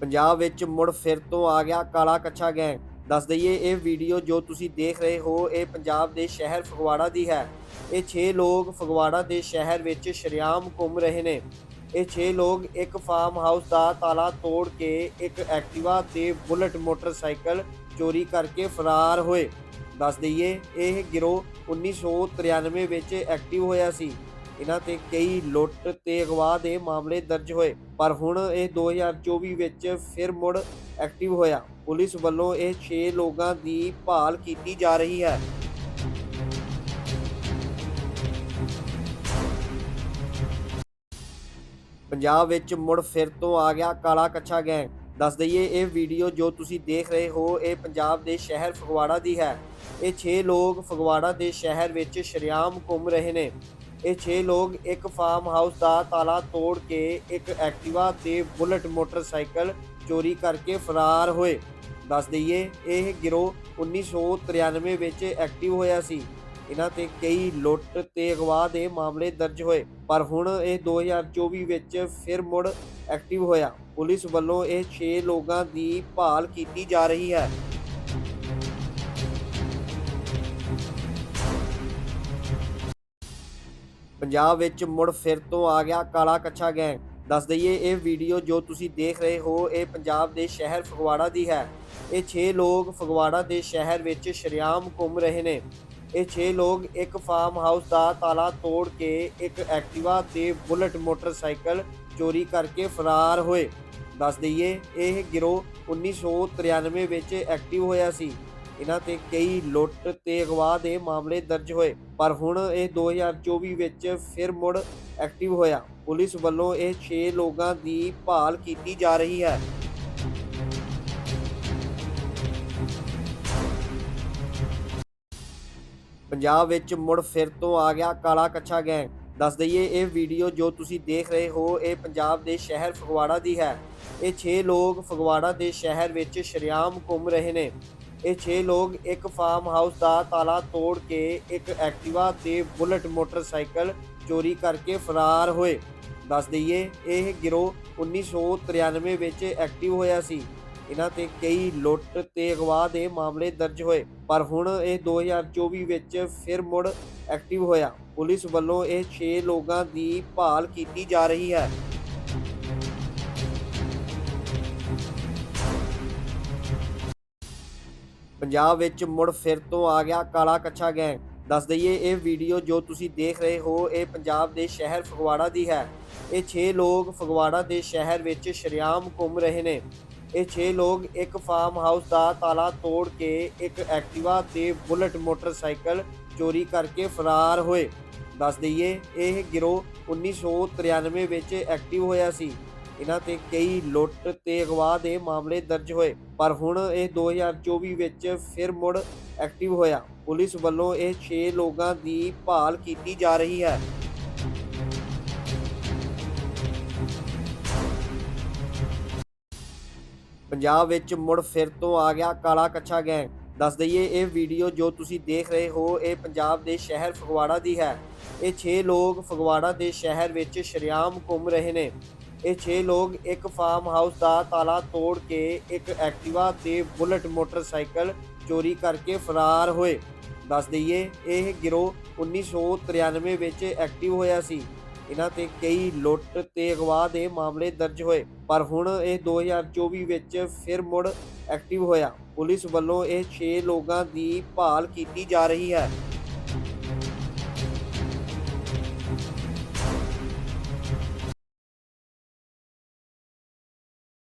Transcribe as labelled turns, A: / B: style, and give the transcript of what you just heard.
A: ਪੰਜਾਬ ਵਿੱਚ ਮੁੜ ਫਿਰ ਤੋਂ ਆ ਗਿਆ ਕਾਲਾ ਕੱਛਾ ਗੈਂਗ। ਦੱਸ ਦਈਏ, ਇਹ ਵੀਡੀਓ ਜੋ ਤੁਸੀਂ ਦੇਖ ਰਹੇ ਹੋ, ਇਹ ਪੰਜਾਬ ਦੇ ਸ਼ਹਿਰ ਫਗਵਾੜਾ ਦੀ ਹੈ। ਇਹ 6 ਲੋਕ ਫਗਵਾੜਾ ਦੇ ਸ਼ਹਿਰ ਵਿੱਚ ਸ਼ਰੇਆਮ ਘੁੰਮ ਰਹੇ ਨੇ। ਇਹ 6 ਲੋਕ ਇੱਕ ਫਾਰਮ ਹਾਊਸ ਦਾ ਤਾਲਾ ਤੋੜ ਕੇ ਇੱਕ ਐਕਟਿਵਾ ਤੇ ਬੁਲਟ ਮੋਟਰਸਾਈਕਲ ਚੋਰੀ ਕਰਕੇ ਫਰਾਰ ਹੋਏ। ਦੱਸ ਦਈਏ, ਇਹ ਗਿਰੋਹ 1993 ਵਿੱਚ ਐਕਟਿਵ ਹੋਇਆ ਸੀ। ਇਹਨਾਂ ਤੇ ਕਈ ਲੁੱਟ ਤੇ ਅਗਵਾ ਦੇ ਮਾਮਲੇ ਦਰਜ ਹੋਏ, ਪਰ ਹੁਣ ਇਹ 2024 ਵਿੱਚ ਫਿਰ ਮੁੜ ਐਕਟਿਵ ਹੋਇਆ। ਪੁਲਿਸ ਵੱਲੋਂ ਇਹ 6 ਲੋਕਾਂ ਦੀ ਭਾਲ ਕੀਤੀ ਜਾ ਰਹੀ ਹੈ। ਪੰਜਾਬ ਵਿੱਚ ਮੁੜ ਫਿਰ ਤੋਂ ਆ ਗਿਆ ਕਾਲਾ ਕੱਛਾ ਗੈਂਗ। ਦੱਸ ਦਈਏ, ਇਹ ਵੀਡੀਓ ਜੋ ਤੁਸੀਂ ਦੇਖ ਰਹੇ ਹੋ, ਇਹ ਪੰਜਾਬ ਦੇ ਸ਼ਹਿਰ ਫਗਵਾੜਾ ਦੀ ਹੈ। ਇਹ 6 ਲੋਕ ਫਗਵਾੜਾ ਦੇ ਸ਼ਹਿਰ ਵਿੱਚ ਸ਼ਰੇਆਮ ਘੁੰਮ ਰਹੇ ਨੇ। ਇਹ 6 ਲੋਕ ਇੱਕ ਫਾਰਮ ਹਾਊਸ ਦਾ ਤਾਲਾ ਤੋੜ ਕੇ ਇੱਕ ਐਕਟਿਵਾ ਤੇ ਬੁਲਟ ਮੋਟਰਸਾਈਕਲ ਚੋਰੀ ਕਰਕੇ ਫਰਾਰ ਹੋਏ। ਦੱਸ ਦਈਏ, ਇਹ ਗਿਰੋਹ 1993 ਵਿੱਚ ਐਕਟਿਵ ਹੋਇਆ ਸੀ। ਇਹਨਾਂ ਤੇ ਕਈ ਲੁੱਟ ਤੇ ਅਗਵਾ ਦੇ ਮਾਮਲੇ ਦਰਜ ਹੋਏ, ਪਰ ਹੁਣ ਇਹ 2024 ਵਿੱਚ ਫਿਰ ਮੁੜ ਐਕਟਿਵ ਹੋਇਆ। ਪੁਲਿਸ ਵੱਲੋਂ ਇਹ 6 ਲੋਕਾਂ ਦੀ ਭਾਲ ਕੀਤੀ ਜਾ ਰਹੀ ਹੈ। ਪੰਜਾਬ ਵਿੱਚ ਮੁੜ ਫਿਰ ਤੋਂ ਆ ਗਿਆ ਕਾਲਾ ਕੱਛਾ ਗੈਂਗ। ਦੱਸ ਦਈਏ, ਇਹ ਵੀਡੀਓ ਜੋ ਤੁਸੀਂ ਦੇਖ ਰਹੇ ਹੋ, ਇਹ ਪੰਜਾਬ ਦੇ ਸ਼ਹਿਰ ਫਗਵਾੜਾ ਦੀ ਹੈ। ਇਹ 6 ਲੋਕ ਫਗਵਾੜਾ ਦੇ ਸ਼ਹਿਰ ਵਿੱਚ ਸ਼ਰੇਆਮ ਘੁੰਮ ਰਹੇ ਨੇ। ਇਹ 6 ਲੋਕ ਇੱਕ ਫਾਰਮ ਹਾਊਸ ਦਾ ਤਾਲਾ ਤੋੜ ਕੇ ਇੱਕ ਐਕਟਿਵਾ ਤੇ ਬੁਲਟ ਮੋਟਰਸਾਈਕਲ ਚੋਰੀ ਕਰਕੇ ਫਰਾਰ ਹੋਏ। ਦੱਸ ਦਈਏ, ਇਹ ਗਿਰੋਹ 1993 ਵਿੱਚ ਐਕਟਿਵ ਹੋਇਆ ਸੀ। ਇਹਨਾਂ ਤੇ ਕਈ ਲੁੱਟ ਤੇ ਅਗਵਾ ਦੇ ਮਾਮਲੇ ਦਰਜ ਹੋਏ, ਪਰ ਹੁਣ ਇਹ 2024 ਵਿੱਚ ਫਿਰ ਮੁੜ ਐਕਟਿਵ ਹੋਇਆ। ਪੁਲਿਸ ਵੱਲੋਂ ਇਹ 6 ਲੋਕਾਂ ਦੀ ਭਾਲ ਕੀਤੀ ਜਾ ਰਹੀ ਹੈ। ਪੰਜਾਬ ਵਿੱਚ ਮੁੜ ਫਿਰ ਤੋਂ ਆ ਗਿਆ ਕਾਲਾ ਕੱਛਾ ਗੈਂਗ। ਦੱਸ ਦਈਏ, ਇਹ ਵੀਡੀਓ ਜੋ ਤੁਸੀਂ ਦੇਖ ਰਹੇ ਹੋ, ਇਹ ਪੰਜਾਬ ਦੇ ਸ਼ਹਿਰ ਫਗਵਾੜਾ ਦੀ ਹੈ। ਇਹ 6 ਲੋਕ ਫਗਵਾੜਾ ਦੇ ਸ਼ਹਿਰ ਵਿੱਚ ਸ਼ਰੇਆਮ ਘੁੰਮ ਰਹੇ ਨੇ। ਇਹ 6 ਲੋਕ ਇੱਕ ਫਾਰਮ ਹਾਊਸ ਦਾ ਤਾਲਾ ਤੋੜ ਕੇ ਇੱਕ ਐਕਟਿਵਾ ਤੇ ਬੁਲਟ ਮੋਟਰਸਾਈਕਲ ਚੋਰੀ ਕਰਕੇ ਫਰਾਰ ਹੋਏ। ਦੱਸ ਦਈਏ, ਇਹ ਗਿਰੋਹ 1993 ਵਿੱਚ ਐਕਟਿਵ ਹੋਇਆ ਸੀ। ਇਹਨਾਂ ਤੇ ਕਈ ਲੁੱਟ ਤੇ ਅਗਵਾ ਦੇ ਮਾਮਲੇ ਦਰਜ ਹੋਏ, ਪਰ ਹੁਣ ਇਹ 2024 ਵਿੱਚ ਫਿਰ ਮੁੜ ਐਕਟਿਵ ਹੋਇਆ। ਪੁਲਿਸ ਵੱਲੋਂ ਇਹ 6 ਲੋਕਾਂ ਦੀ ਭਾਲ ਕੀਤੀ ਜਾ ਰਹੀ ਹੈ। ਪੰਜਾਬ ਵਿੱਚ ਮੁੜ ਫਿਰ ਤੋਂ ਆ ਗਿਆ ਕਾਲਾ ਕੱਛਾ ਗੈਂਗ। ਦੱਸ ਦਈਏ, ਇਹ ਵੀਡੀਓ ਜੋ ਤੁਸੀਂ ਦੇਖ ਰਹੇ ਹੋ, ਇਹ ਪੰਜਾਬ ਦੇ ਸ਼ਹਿਰ ਫਗਵਾੜਾ ਦੀ ਹੈ। ਇਹ 6 ਲੋਕ ਫਗਵਾੜਾ ਦੇ ਸ਼ਹਿਰ ਵਿੱਚ ਸ਼ਰੇਆਮ ਘੁੰਮ ਰਹੇ ਨੇ। ਇਹ 6 ਲੋਕ ਇੱਕ ਫਾਰਮ ਹਾਊਸ ਦਾ ਤਾਲਾ ਤੋੜ ਕੇ ਇੱਕ ਐਕਟਿਵਾ ਤੇ ਬੁਲਟ ਮੋਟਰਸਾਈਕਲ ਚੋਰੀ ਕਰਕੇ ਫਰਾਰ ਹੋਏ। ਦੱਸ ਦਈਏ, ਇਹ ਗਿਰੋਹ 1993 ਵਿੱਚ ਐਕਟਿਵ ਹੋਇਆ ਸੀ। ਇਹਨਾਂ ਤੇ ਕਈ ਲੁੱਟ ਤੇ ਅਗਵਾ ਦੇ ਮਾਮਲੇ ਦਰਜ ਹੋਏ, ਪਰ ਹੁਣ ਇਹ 2024 ਵਿੱਚ ਫਿਰ ਮੁੜ ਐਕਟਿਵ ਹੋਇਆ। ਪੁਲਿਸ ਵੱਲੋਂ ਇਹ 6 ਲੋਕਾਂ ਦੀ ਭਾਲ ਕੀਤੀ ਜਾ ਰਹੀ ਹੈ। ਪੰਜਾਬ ਵਿੱਚ ਮੁੜ ਫਿਰ ਤੋਂ ਆ ਗਿਆ ਕਾਲਾ ਕੱਛਾ ਗੈਂਗ। ਦੱਸ ਦਈਏ, ਇਹ ਵੀਡੀਓ ਜੋ ਤੁਸੀਂ ਦੇਖ ਰਹੇ ਹੋ, ਇਹ ਪੰਜਾਬ ਦੇ ਸ਼ਹਿਰ ਫਗਵਾੜਾ ਦੀ ਹੈ। ਇਹ 6 ਲੋਕ ਫਗਵਾੜਾ ਦੇ ਸ਼ਹਿਰ ਵਿੱਚ ਸ਼ਰੇਆਮ ਘੁੰਮ ਰਹੇ ਨੇ। ਇਹ 6 ਲੋਕ ਇੱਕ ਫਾਰਮ ਹਾਊਸ ਦਾ ਤਾਲਾ ਤੋੜ ਕੇ ਇੱਕ ਐਕਟਿਵਾ ਤੇ ਬੁਲਟ ਮੋਟਰਸਾਈਕਲ ਚੋਰੀ ਕਰਕੇ ਫਰਾਰ ਹੋਏ। ਦੱਸ ਦਈਏ, ਇਹ ਗਿਰੋਹ 1993 ਵਿੱਚ ਐਕਟਿਵ ਹੋਇਆ ਸੀ। ਇਹਨਾਂ ਤੇ ਕਈ ਲੁੱਟ ਤੇ ਅਗਵਾ ਦੇ ਮਾਮਲੇ ਦਰਜ ਹੋਏ, ਪਰ ਹੁਣ ਇਹ 2024 ਵਿੱਚ ਫਿਰ ਮੁੜ ਐਕਟਿਵ ਹੋਇਆ। ਪੁਲਿਸ ਵੱਲੋਂ ਇਹ 6 ਲੋਕਾਂ ਦੀ ਭਾਲ ਕੀਤੀ ਜਾ ਰਹੀ ਹੈ।